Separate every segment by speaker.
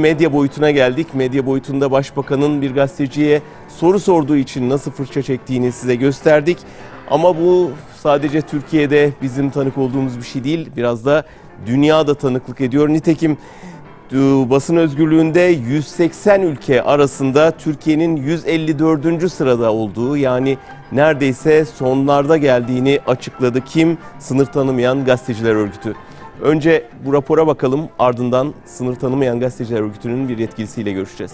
Speaker 1: medya boyutuna geldik. Medya boyutunda başbakanın bir gazeteciye soru sorduğu için nasıl fırça çektiğini size gösterdik. Ama bu sadece Türkiye'de bizim tanık olduğumuz bir şey değil. Biraz da dünyada tanıklık ediyor. Nitekim e, basın özgürlüğünde 180 ülke arasında Türkiye'nin 154. sırada olduğu yani neredeyse sonlarda geldiğini açıkladı. Kim? Sınır tanımayan gazeteciler örgütü. Önce bu rapora bakalım ardından sınır tanımayan gazeteciler örgütünün bir yetkilisiyle görüşeceğiz.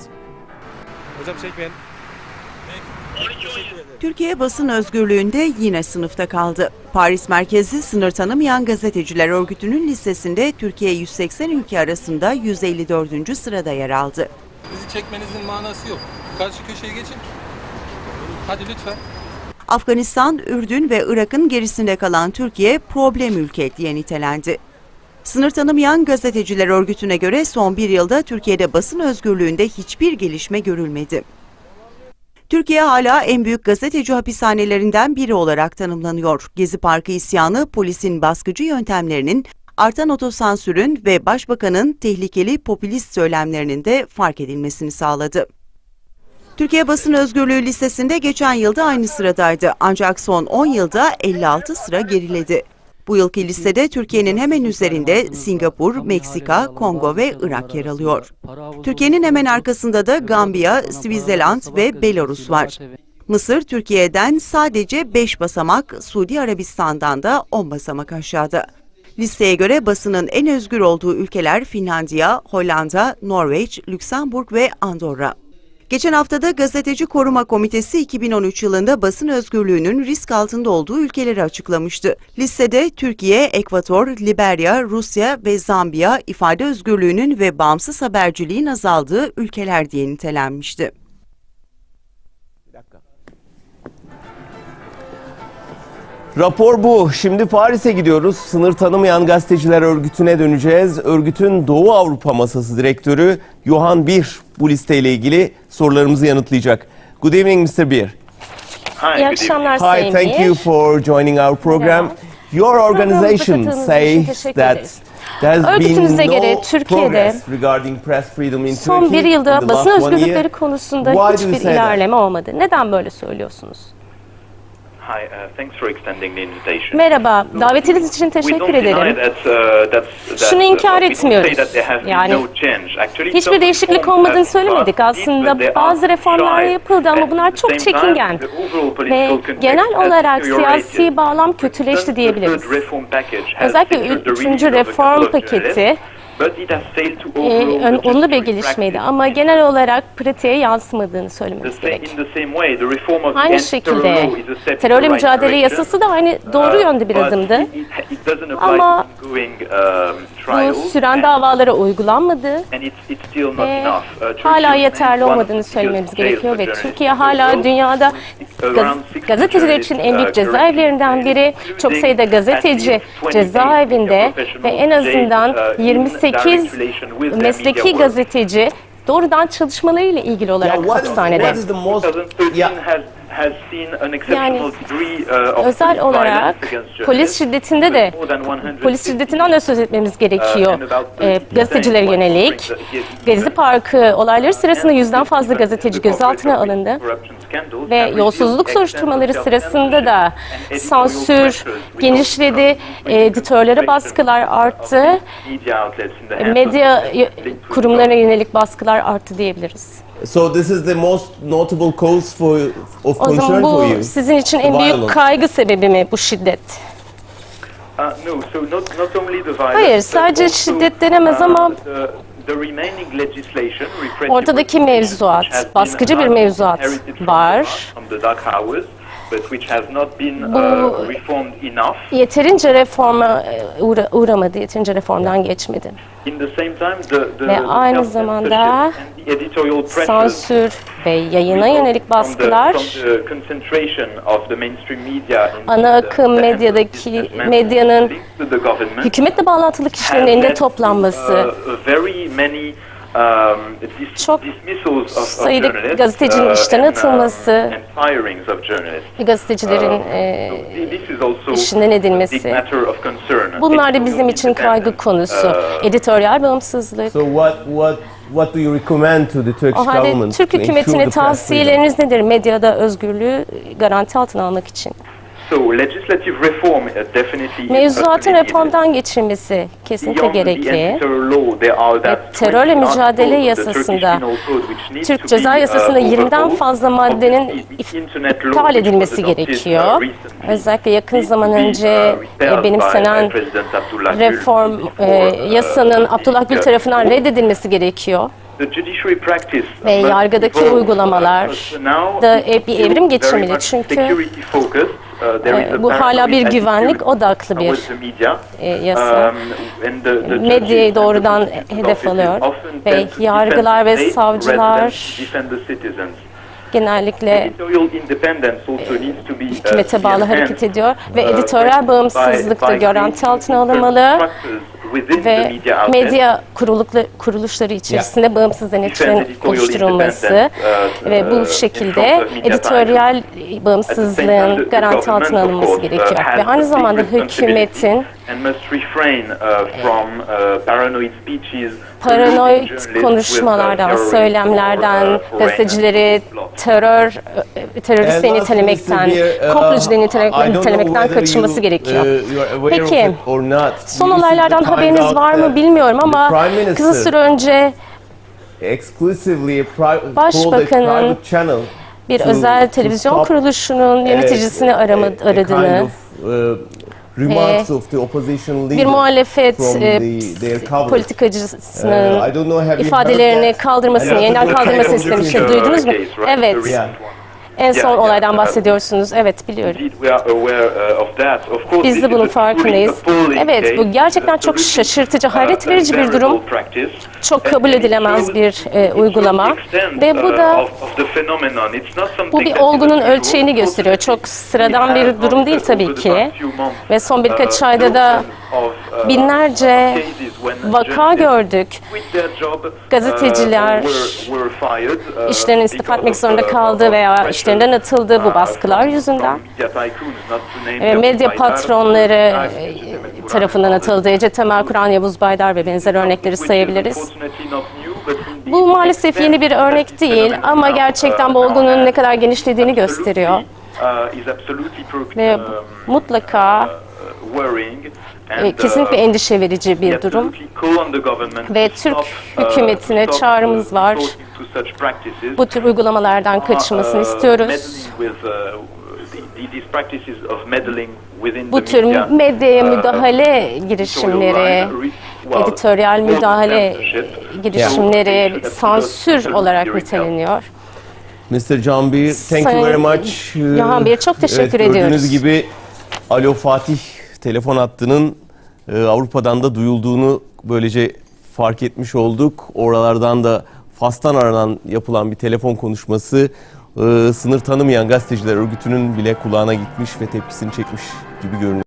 Speaker 2: Hocam çekmeyin.
Speaker 3: Türkiye basın özgürlüğünde yine sınıfta kaldı. Paris merkezli sınır tanımayan gazeteciler örgütünün listesinde Türkiye 180 ülke arasında 154. sırada yer aldı.
Speaker 2: Bizi çekmenizin manası yok. Karşı köşeye geçin. Hadi lütfen.
Speaker 3: Afganistan, Ürdün ve Irak'ın gerisinde kalan Türkiye problem ülke diye nitelendi. Sınır tanımayan gazeteciler örgütüne göre son bir yılda Türkiye'de basın özgürlüğünde hiçbir gelişme görülmedi. Türkiye hala en büyük gazeteci hapishanelerinden biri olarak tanımlanıyor. Gezi Parkı isyanı polisin baskıcı yöntemlerinin, artan otosansürün ve başbakanın tehlikeli popülist söylemlerinin de fark edilmesini sağladı. Türkiye basın özgürlüğü listesinde geçen yılda aynı sıradaydı ancak son 10 yılda 56 sıra geriledi. Bu yılki listede Türkiye'nin hemen üzerinde Singapur, Meksika, Kongo ve Irak yer alıyor. Türkiye'nin hemen arkasında da Gambiya, Svizeland ve Belarus var. Mısır Türkiye'den sadece 5 basamak, Suudi Arabistan'dan da 10 basamak aşağıda. Listeye göre basının en özgür olduğu ülkeler Finlandiya, Hollanda, Norveç, Lüksemburg ve Andorra. Geçen haftada Gazeteci Koruma Komitesi 2013 yılında basın özgürlüğünün risk altında olduğu ülkeleri açıklamıştı. Listede Türkiye, Ekvator, Liberya, Rusya ve Zambiya ifade özgürlüğünün ve bağımsız haberciliğin azaldığı ülkeler diye nitelenmişti.
Speaker 1: Rapor bu. Şimdi Paris'e gidiyoruz. Sınır tanımayan gazeteciler örgütüne döneceğiz. Örgütün Doğu Avrupa Masası Direktörü Johan Bir bu listeyle ilgili sorularımızı yanıtlayacak. Good evening Mr. Bir.
Speaker 4: Hi,
Speaker 5: İyi akşamlar
Speaker 1: Hi,
Speaker 5: Sayın
Speaker 1: thank you for joining our program.
Speaker 5: Merhaba.
Speaker 1: Your organization says that
Speaker 5: ederiz.
Speaker 1: there has been
Speaker 5: Örgütünüze
Speaker 1: no
Speaker 5: göre Türkiye'de
Speaker 1: progress regarding press freedom in
Speaker 5: Son
Speaker 1: Turkey
Speaker 5: bir
Speaker 1: in
Speaker 5: yılda
Speaker 1: the
Speaker 5: basın
Speaker 1: last one
Speaker 5: özgürlükleri
Speaker 1: year.
Speaker 5: konusunda hiçbir ilerleme olmadı. Neden böyle söylüyorsunuz?
Speaker 4: Hi, uh, thanks for extending the invitation.
Speaker 5: Merhaba, davetiniz için teşekkür ederim. Şunu inkar etmiyoruz. Yani
Speaker 4: no change. Actually,
Speaker 5: Hiçbir değişiklik olmadığını söylemedik. Aslında bazı reformlar yapıldı ama bunlar çok çekingen. Ve genel olarak siyasi bağlam kötüleşti diyebiliriz. Özellikle üçüncü reform paketi e, ön- olumlu bir gelişmeydi ama genel olarak pratiğe yansımadığını söylememiz gerek. Aynı şekilde terörle mücadele yasası da aynı doğru
Speaker 4: Uh,
Speaker 5: yönde bir adımdı. Ama
Speaker 4: um,
Speaker 5: Bu süren davalara uygulanmadı. Ve.
Speaker 4: Uh,
Speaker 5: hala yeterli olmadığını söylememiz gerekiyor ve Türkiye hala dünyada gaz-
Speaker 4: 60
Speaker 5: gazeteciler için en büyük
Speaker 4: uh,
Speaker 5: cezaevlerinden biri. Çok sayıda gazeteci
Speaker 4: at least 20
Speaker 5: cezaevinde ve en azından
Speaker 4: uh, in
Speaker 5: 28
Speaker 4: direct relation with their
Speaker 5: mesleki
Speaker 4: media work.
Speaker 5: gazeteci doğrudan çalışmalarıyla ilgili olarak hapishanede.
Speaker 1: What is the most
Speaker 4: 2013
Speaker 1: yeah,
Speaker 4: has has seen an exceptional degree uh,
Speaker 5: Özel olarak polis şiddetinde de
Speaker 4: More than 150
Speaker 5: polis şiddetinden de söz etmemiz
Speaker 4: Uh,
Speaker 5: gerekiyor.
Speaker 4: 30
Speaker 5: gazetecilere yönelik. Gezi Parkı olayları sırasında yüzden fazla gazeteci gözaltına alındı. Ve yolsuzluk soruşturmaları sırasında da sansür genişledi, editörlere baskılar arttı, medya kurumlarına yönelik baskılar arttı diyebiliriz.
Speaker 1: So this is the most notable cause for of
Speaker 5: O
Speaker 1: concern
Speaker 5: zaman
Speaker 1: for you.
Speaker 5: bu sizin için en
Speaker 1: Violence.
Speaker 5: büyük kaygı sebebi mi bu şiddet?
Speaker 4: Hayır, sadece şiddet denemez ama
Speaker 5: Ortadaki mevzuat, baskıcı bir mevzuat var. Bu Yeterince reforma e, uğra- uğramadı, yeterince reformdan geçmedi.
Speaker 4: ve aynı zamanda
Speaker 5: Sansür ve yayına yönelik baskılar ana akım medyadaki medyanın hükümetle bağlantılı kişilerin elinde toplanması,
Speaker 4: dis-
Speaker 5: Çok
Speaker 4: dismissals of- of
Speaker 5: sayıda
Speaker 4: journalists,
Speaker 5: gazetecinin
Speaker 4: uh,
Speaker 5: işten
Speaker 4: uh,
Speaker 5: atılması,
Speaker 4: and firings of journalists.
Speaker 5: gazetecilerin
Speaker 4: Um,
Speaker 5: e,
Speaker 4: so this is also
Speaker 5: işinden
Speaker 4: a
Speaker 5: edilmesi.
Speaker 4: big matter of concern.
Speaker 5: Bunlar da bizim için kaygı
Speaker 4: independence.
Speaker 5: konusu.
Speaker 4: Uh,
Speaker 5: Editoryal bağımsızlık.
Speaker 1: So what what what do you recommend to the Turkish
Speaker 5: O halde Türk hükümetine
Speaker 1: the press freedom?
Speaker 5: tavsiyeleriniz nedir medyada özgürlüğü garanti altına almak için?
Speaker 4: So legislative reform uh,
Speaker 5: Mevzuatın reformdan geçirilmesi kesinlikle gerekli. Ve terörle
Speaker 4: 20
Speaker 5: mücadele yasasında, Türk Ceza
Speaker 4: uh,
Speaker 5: Yasası'nda 20'den
Speaker 4: overhauled.
Speaker 5: fazla maddenin iptal edilmesi
Speaker 4: uh,
Speaker 5: gerekiyor. Özellikle yakın zaman önce e, benimsenen reform e, yasanın Abdullah Gül tarafından reddedilmesi gerekiyor.
Speaker 4: Practice
Speaker 5: Ve yargıdaki uygulamalar
Speaker 4: uh, now
Speaker 5: da bir evrim geçirmeli çünkü.
Speaker 4: Uh,
Speaker 5: e, bu hala bir güvenlik odaklı bir e, yasa.
Speaker 4: Um,
Speaker 5: Medyayı doğrudan hedef alıyor ve yargılar ve savcılar genellikle
Speaker 4: uh,
Speaker 5: hükümete bağlı hareket ediyor ve
Speaker 4: uh,
Speaker 5: editoryal bağımsızlık da garanti altına alınmalı ve medya kuruluşları içerisinde bağımsız denetçilerin oluşturulması ve
Speaker 4: uh,
Speaker 5: bu şekilde editoryal bağımsızlığın garanti altına alınması
Speaker 4: uh,
Speaker 5: gerekiyor. Ve aynı zamanda hükümetin
Speaker 4: uh, uh, paranoid
Speaker 5: konuşmalardan, söylemlerden, gazetecileri terör, e, terörist diye
Speaker 1: And
Speaker 5: nitelemekten,
Speaker 1: uh,
Speaker 5: komplocu nitelemekten kaçınması gerekiyor. Peki. Son olaylardan haberiniz var mı bilmiyorum ama
Speaker 1: Minister
Speaker 5: kısa süre önce Başbakanın bir özel televizyon kuruluşunun yöneticisini arama, aradığını,
Speaker 1: uh, remarks of the opposition leader
Speaker 5: bir muhalefet e, politikacısının
Speaker 1: Uh,
Speaker 5: ifadelerini kaldırmasını, yeniden kaldırmasını
Speaker 1: different,
Speaker 5: Duydunuz mu? Evet. En son
Speaker 4: Yeah,
Speaker 5: olaydan
Speaker 4: yeah.
Speaker 5: bahsediyorsunuz. Evet biliyorum.
Speaker 4: Uh,
Speaker 5: Biz de bunun farkındayız. Evet, bu gerçekten çok
Speaker 4: absolutely,
Speaker 5: şaşırtıcı,
Speaker 4: uh,
Speaker 5: hayret verici bir durum. Çok kabul edilemez bir e, uygulama. Ve bu
Speaker 4: uh,
Speaker 5: da bu bir olgunun ölçeğini gösteriyor. Çok sıradan bir durum değil tabii ki. Ve son birkaç
Speaker 4: uh,
Speaker 5: ayda da
Speaker 4: uh,
Speaker 5: binlerce vaka gördük.
Speaker 4: uh,
Speaker 5: Gazeteciler
Speaker 4: were fired, uh,
Speaker 5: istifa etmek
Speaker 4: of,
Speaker 5: zorunda
Speaker 4: uh,
Speaker 5: kaldı veya işlerinden atıldı bu
Speaker 4: uh,
Speaker 5: baskılar yüzünden. medya patronları e, tarafından atıldı. Ece Temel Kur'an, Yavuz Baydar ve benzer örnekleri sayabiliriz. Bu maalesef yeni bir örnek değil ama gerçekten bu olgunun ne kadar genişlediğini gösteriyor.
Speaker 4: Uh,
Speaker 5: Ve mutlaka e, kesinlikle endişe verici bir durum.
Speaker 4: Ve
Speaker 5: Türk hükümetine çağrımız var. Bu tür uygulamalardan kaçınmasını istiyoruz. Bu tür medyaya müdahale girişimleri, editoryal müdahale girişimleri sansür olarak niteleniyor.
Speaker 1: Mr. Can Beer, thank you
Speaker 5: Sayın
Speaker 1: very much. Ee,
Speaker 5: Yahan Bey, çok teşekkür
Speaker 1: evet,
Speaker 5: ediyoruz.
Speaker 1: Gördüğünüz gibi Alo Fatih telefon hattının e, Avrupa'dan da duyulduğunu böylece fark etmiş olduk. Oralardan da Fas'tan aranan yapılan bir telefon konuşması e, sınır tanımayan gazeteciler örgütünün bile kulağına gitmiş ve tepkisini çekmiş gibi görünüyor.